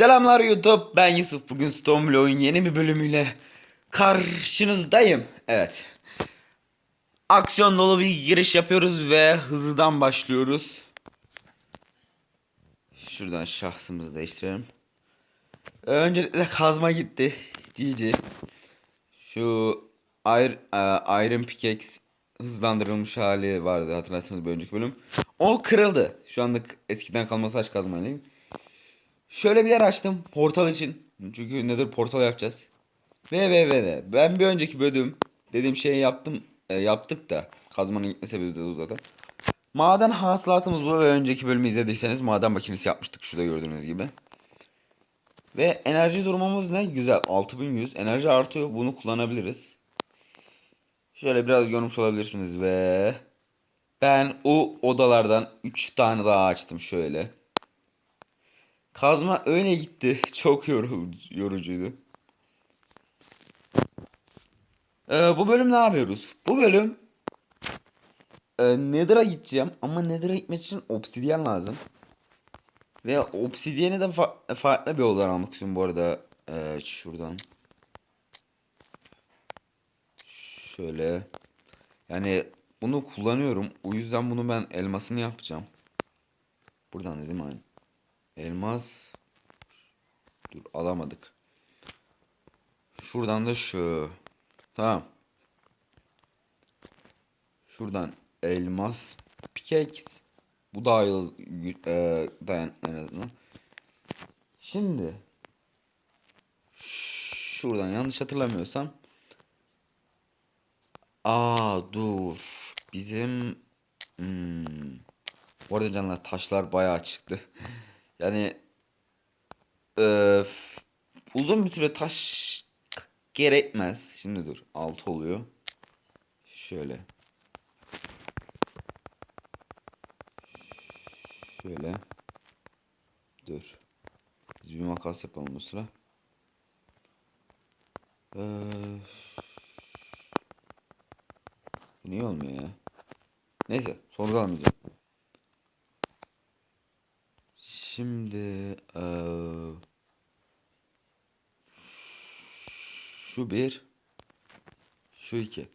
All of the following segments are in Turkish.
Selamlar YouTube. Ben Yusuf. Bugün Stormblood'un yeni bir bölümüyle karşınızdayım. Evet. Aksiyon dolu bir giriş yapıyoruz ve hızlıdan başlıyoruz. Şuradan şahsımızı değiştirelim. Öncelikle kazma gitti. GG. Şu Iron, e, Iron Pickaxe hızlandırılmış hali vardı hatırlarsanız bir önceki bölüm. O kırıldı. Şu anda eskiden kalma saç kazmayla. Şöyle bir yer açtım portal için. Çünkü nedir portal yapacağız. Ve ve ve ve ben bir önceki bölüm dediğim şeyi yaptım e, yaptık da kazmanın gitme sebebi de zaten. Maden hasılatımız bu ve önceki bölümü izlediyseniz maden makinesi yapmıştık şurada gördüğünüz gibi. Ve enerji durumumuz ne? Güzel 6100 enerji artıyor bunu kullanabiliriz. Şöyle biraz görmüş olabilirsiniz ve ben o odalardan 3 tane daha açtım şöyle. Kazma öyle gitti. Çok yorucu, yorucuydu. Ee, bu bölüm ne yapıyoruz? Bu bölüm e, Nether'a gideceğim ama Nether'a gitmek için obsidyen lazım. Ve obsidyeni de fa- farklı bir yoldan almak istiyorum bu arada. Ee, şuradan. Şöyle. Yani bunu kullanıyorum. O yüzden bunu ben elmasını yapacağım. Buradan dedim aynı. Elmas. Dur alamadık. Şuradan da şu. Tamam. Şuradan elmas. Pickaxe. Bu daha iyi e, dayan en azından. Şimdi şuradan yanlış hatırlamıyorsam Aa dur. Bizim hmm. Bu arada canlar taşlar bayağı çıktı. Yani eee, uzun bir süre taş gerekmez. Şimdi dur. 6 oluyor. Şöyle. Şöyle. Dur. Biz bir makas yapalım bu sıra. Bu niye olmuyor ya? Neyse sorgulamayacağım. Şimdi eee, şu bir şu iki.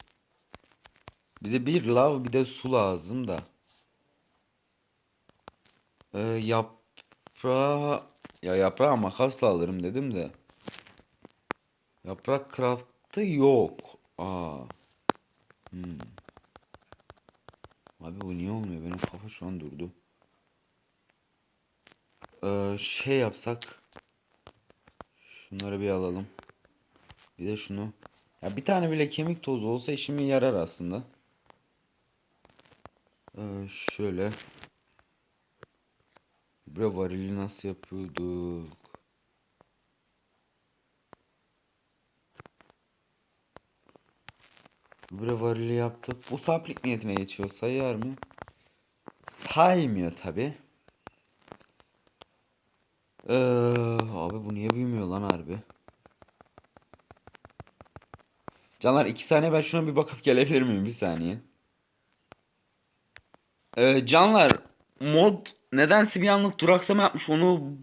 Bize bir lav bir de su lazım da. Eee yaprağı ya yaprağı makasla alırım dedim de. Yaprak craft'ı yok. Aa. Hmm. Abi bu niye olmuyor? Benim kafa şu an durdu. Ee, şey yapsak. Şunları bir alalım. Bir de şunu. Ya bir tane bile kemik tozu olsa işime yarar aslında. Ee, şöyle. Bre varili nasıl yapıyorduk? Bre varili yaptık. Bu saplik niyetine geçiyor. Sayar mı? Saymıyor tabi. Ee, abi bu niye büyümüyor lan harbi? Canlar iki saniye ben şuna bir bakıp gelebilir miyim bir saniye? Ee, canlar mod nedense bir anlık duraksama yapmış onu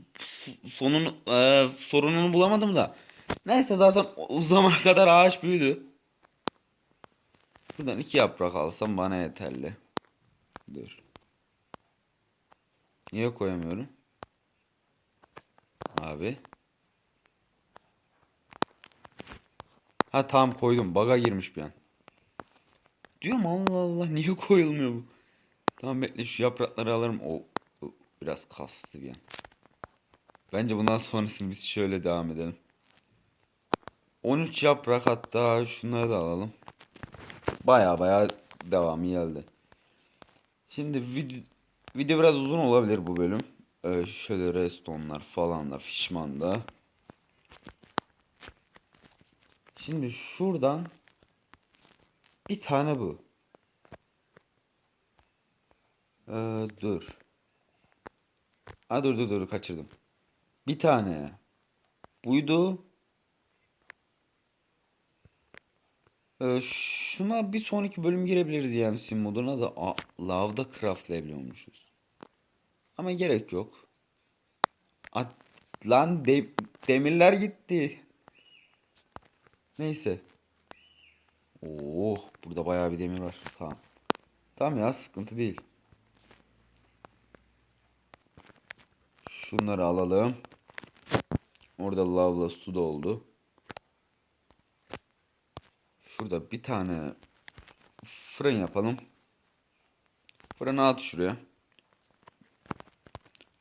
sonun e, sorununu bulamadım da. Neyse zaten o zamana kadar ağaç büyüdü. Buradan iki yaprak alsam bana yeterli. Dur. Niye koyamıyorum? Abi. Ha tamam koydum. Baga girmiş bir an. Diyorum Allah Allah niye koyulmuyor bu? Tamam bekle şu yaprakları alırım. O, biraz kastı bir an. Bence bundan sonrasını biz şöyle devam edelim. 13 yaprak hatta şunları da alalım. Baya baya devamı geldi. Şimdi video, video biraz uzun olabilir bu bölüm. Ee, şöyle restonlar falan da fişman da. Şimdi şuradan bir tane bu. Ee, dur. Ha dur dur dur kaçırdım. Bir tane. Buydu. Ee, şuna bir sonraki bölüm girebiliriz yani sim moduna da lavda craftlayabiliyormuşuz. Ama gerek yok. At, Lan de- demirler gitti. Neyse. Oo, burada bayağı bir demir var. Tamam. Tamam ya sıkıntı değil. Şunları alalım. Orada lavla su doldu. Şurada bir tane fırın yapalım. Fırını at şuraya.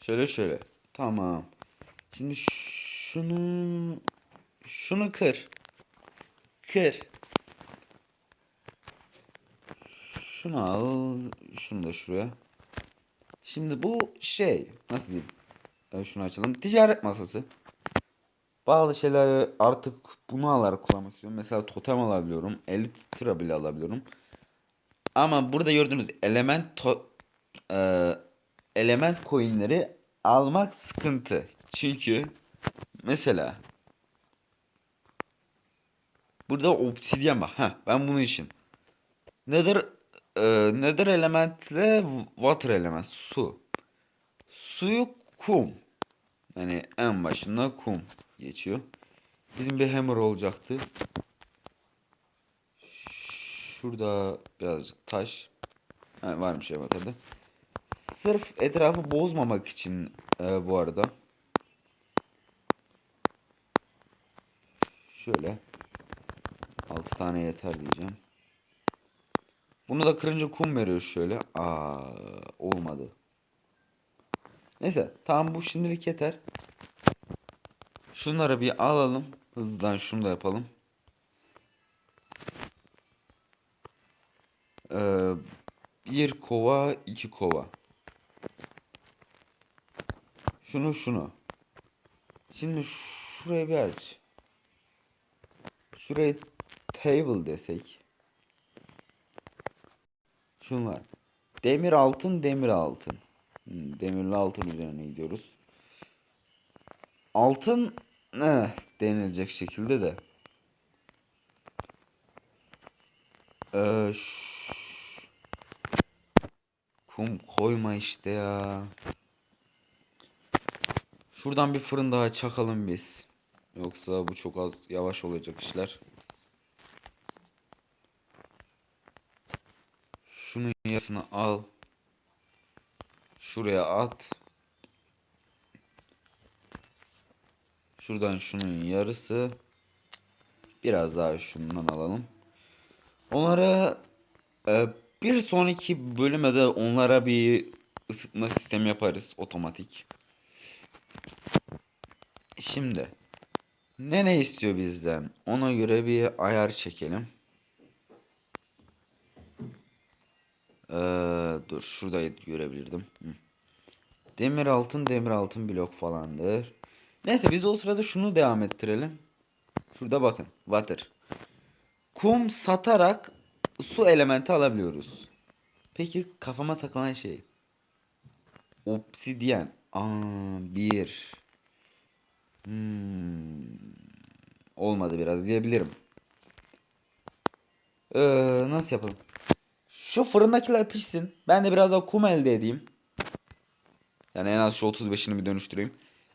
Şöyle şöyle. Tamam. Şimdi şunu şunu kır. Kır. Şunu al. Şunu da şuraya. Şimdi bu şey nasıl diyeyim? Ee, şunu açalım. Ticaret masası. Bazı şeyleri artık bunu alarak kullanmak istiyorum. Mesela totem alabiliyorum. Elytra bile alabiliyorum. Ama burada gördüğünüz element to- e, element coinleri almak sıkıntı. Çünkü mesela burada obsidyen var. Heh, ben bunun için. Nether e, Nether elementle water element su. Suyu kum. Yani en başında kum geçiyor. Bizim bir hammer olacaktı. Şurada birazcık taş. Ha, varmış evet hadi. Sırf etrafı bozmamak için e, bu arada. Şöyle. 6 tane yeter diyeceğim. Bunu da kırınca kum veriyor şöyle. Aa, olmadı. Neyse tamam bu şimdilik yeter. Şunları bir alalım. Hızlıdan şunu da yapalım. Ee, bir kova, iki kova. Şunu şunu. Şimdi şuraya bir aç. Şuraya table desek. Şunlar. Demir altın, demir altın. Hmm, demirli altın üzerine gidiyoruz. Altın ne denilecek şekilde de. Ee, kum koyma işte ya. Şuradan bir fırın daha çakalım biz. Yoksa bu çok az yavaş olacak işler. Şunun yarısını al. Şuraya at. Şuradan şunun yarısı. Biraz daha şundan alalım. Onlara e, bir sonraki bölüme onlara bir ısıtma sistemi yaparız otomatik. Şimdi ne ne istiyor bizden? Ona göre bir ayar çekelim. Ee, dur şurada görebilirdim. Demir altın demir altın blok falandır. Neyse biz o sırada şunu devam ettirelim. Şurada bakın. Water. Kum satarak su elementi alabiliyoruz. Peki kafama takılan şey. Obsidyen. Aa, bir. Hmm. Olmadı biraz diyebilirim. Ee, nasıl yapalım? Şu fırındakiler pişsin. Ben de biraz daha kum elde edeyim. Yani en az şu 35'ini bir dönüştüreyim.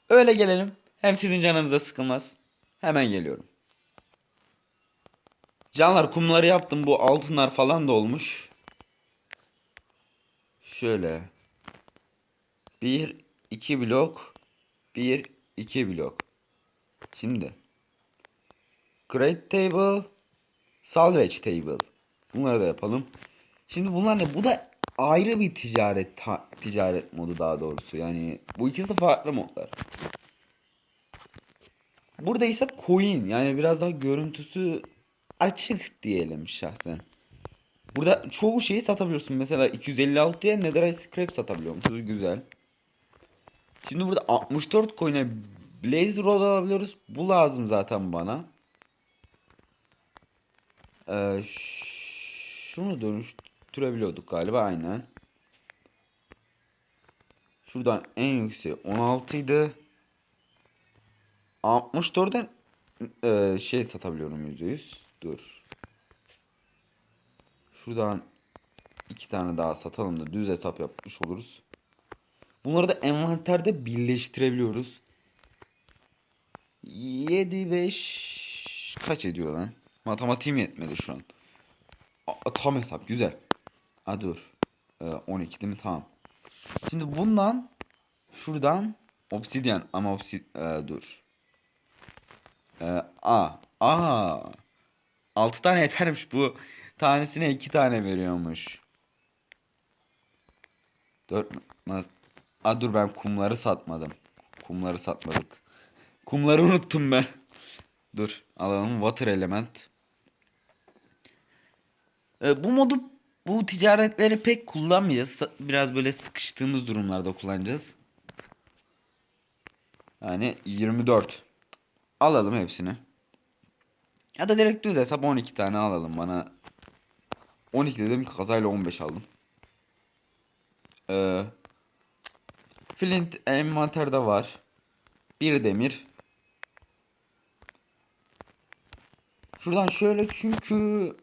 Öyle gelelim. Hem sizin canınıza sıkılmaz. Hemen geliyorum. Canlar kumları yaptım. Bu altınlar falan da olmuş. Şöyle. 1 2 blok 1 2 blok. Şimdi Create table Salvage table. Bunları da yapalım. Şimdi bunlar ne? Bu da ayrı bir ticaret ticaret modu daha doğrusu. Yani bu ikisi farklı modlar. Burada ise coin yani biraz daha görüntüsü açık diyelim şahsen. Burada çoğu şeyi satabiliyorsun. Mesela 256'ya Netherite Scrap satabiliyormuşuz. Güzel. Şimdi burada 64 coin'e Blaze Rod alabiliyoruz. Bu lazım zaten bana. Ee, şunu dönüştürebiliyorduk galiba aynen. Şuradan en yükseği 16 idi. 64'ten e, şey satabiliyorum %100. Dur. Şuradan iki tane daha satalım da düz hesap yapmış oluruz. Bunları da envanterde birleştirebiliyoruz. 7 5 kaç ediyor lan? Matematiğim yetmedi şu an. Aa, tam hesap güzel. Ha dur. Ee, 12 değil mi? Tamam. Şimdi bundan şuradan obsidyen ama obsid ee, dur. Ee, a a 6 tane yetermiş bu. Tanesine 2 tane veriyormuş. 4 Aa dur ben kumları satmadım. Kumları satmadık. Kumları unuttum ben. Dur alalım water element. Ee, bu modu bu ticaretleri pek kullanmayacağız. Biraz böyle sıkıştığımız durumlarda kullanacağız. Yani 24. Alalım hepsini. Ya da direkt düz hesap 12 tane alalım bana. 12 dedim kazayla 15 aldım. Ee, Flint envanterde var. Bir demir. Şuradan şöyle çünkü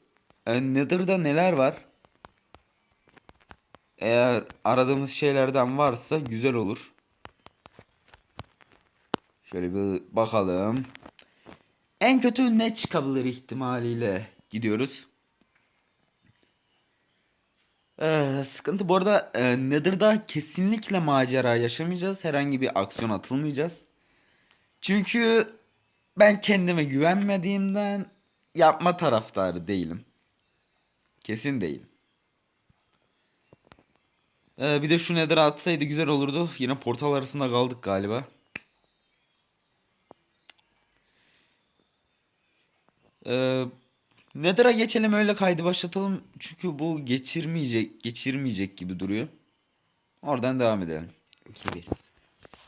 e, Nether'da neler var? Eğer aradığımız şeylerden varsa güzel olur. Şöyle bir bakalım. En kötü ne çıkabilir ihtimaliyle gidiyoruz. Ee, sıkıntı bu arada e, Nether'da kesinlikle macera yaşamayacağız. Herhangi bir aksiyon atılmayacağız. Çünkü ben kendime güvenmediğimden yapma taraftarı değilim. Kesin değilim. Ee, bir de şu Nether'a atsaydı güzel olurdu. Yine portal arasında kaldık galiba. Ee, Nether'a geçelim öyle kaydı başlatalım. Çünkü bu geçirmeyecek geçirmeyecek gibi duruyor. Oradan devam edelim. Gibi.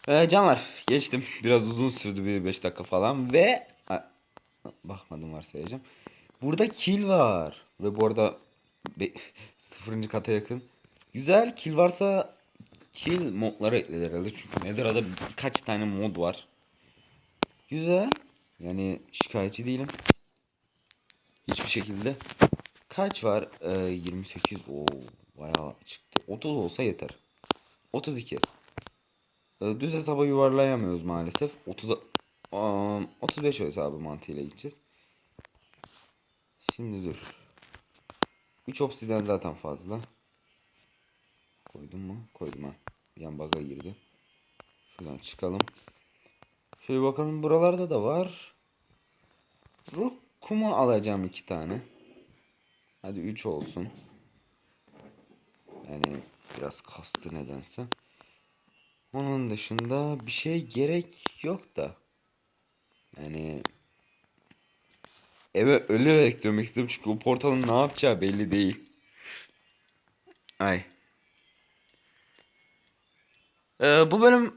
Ee, canlar geçtim. Biraz uzun sürdü bir 5 dakika falan ve Ha, bakmadım varsayacağım. Burada kill var ve bu arada be, sıfırıncı kata yakın. Güzel kill varsa kill modları ekledi herhalde çünkü Nether'da birkaç tane mod var. Güzel. Yani şikayetçi değilim. Hiçbir şekilde. Kaç var? Ee, 28. Oo, bayağı çıktı. 30 olsa yeter. 32. Ee, düz hesaba yuvarlayamıyoruz maalesef. 30 Am, 35 hesabı mantığıyla gideceğiz. Şimdi dur. 3 obsidyen zaten fazla. Koydum mu? Koydum ha. Yan baga girdi. Şuradan çıkalım. Şöyle bakalım buralarda da var. Ruh kumu alacağım iki tane. Hadi 3 olsun. Yani biraz kastı nedense. Onun dışında bir şey gerek yok da. Yani eve ölerek dönmek çünkü o portalın ne yapacağı belli değil. Ay. Ee, bu bölüm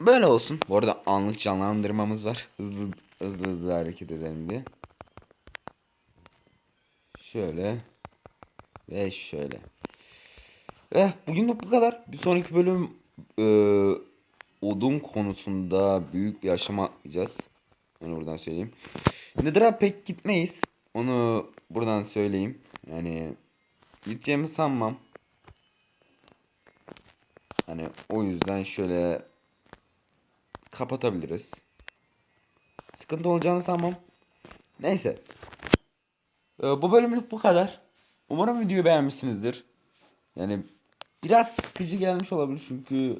böyle olsun. Bu arada anlık canlandırmamız var. Hızlı hızlı hızlı hareket edelim diye. Şöyle ve şöyle. Eh bugünlük bu kadar. Bir sonraki bölüm e, odun konusunda büyük bir aşama atlayacağız. Onu buradan söyleyeyim. Nether'a pek gitmeyiz. Onu buradan söyleyeyim. Yani gideceğimi sanmam. Hani o yüzden şöyle kapatabiliriz. Sıkıntı olacağını sanmam. Neyse. Ee, bu bölümlük bu kadar. Umarım videoyu beğenmişsinizdir. Yani biraz sıkıcı gelmiş olabilir çünkü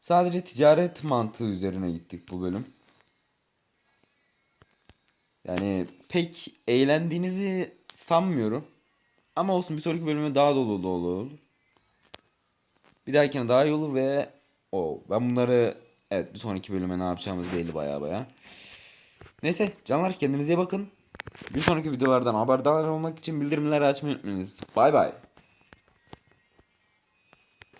sadece ticaret mantığı üzerine gittik bu bölüm. Yani pek eğlendiğinizi sanmıyorum. Ama olsun bir sonraki bölüme daha dolu dolu olur. Bir dahakine daha iyi olur ve o ben bunları evet bir sonraki bölüme ne yapacağımız belli baya baya. Neyse canlar kendinize iyi bakın. Bir sonraki videolardan haberdar olmak için bildirimleri açmayı unutmayınız. Bay bay.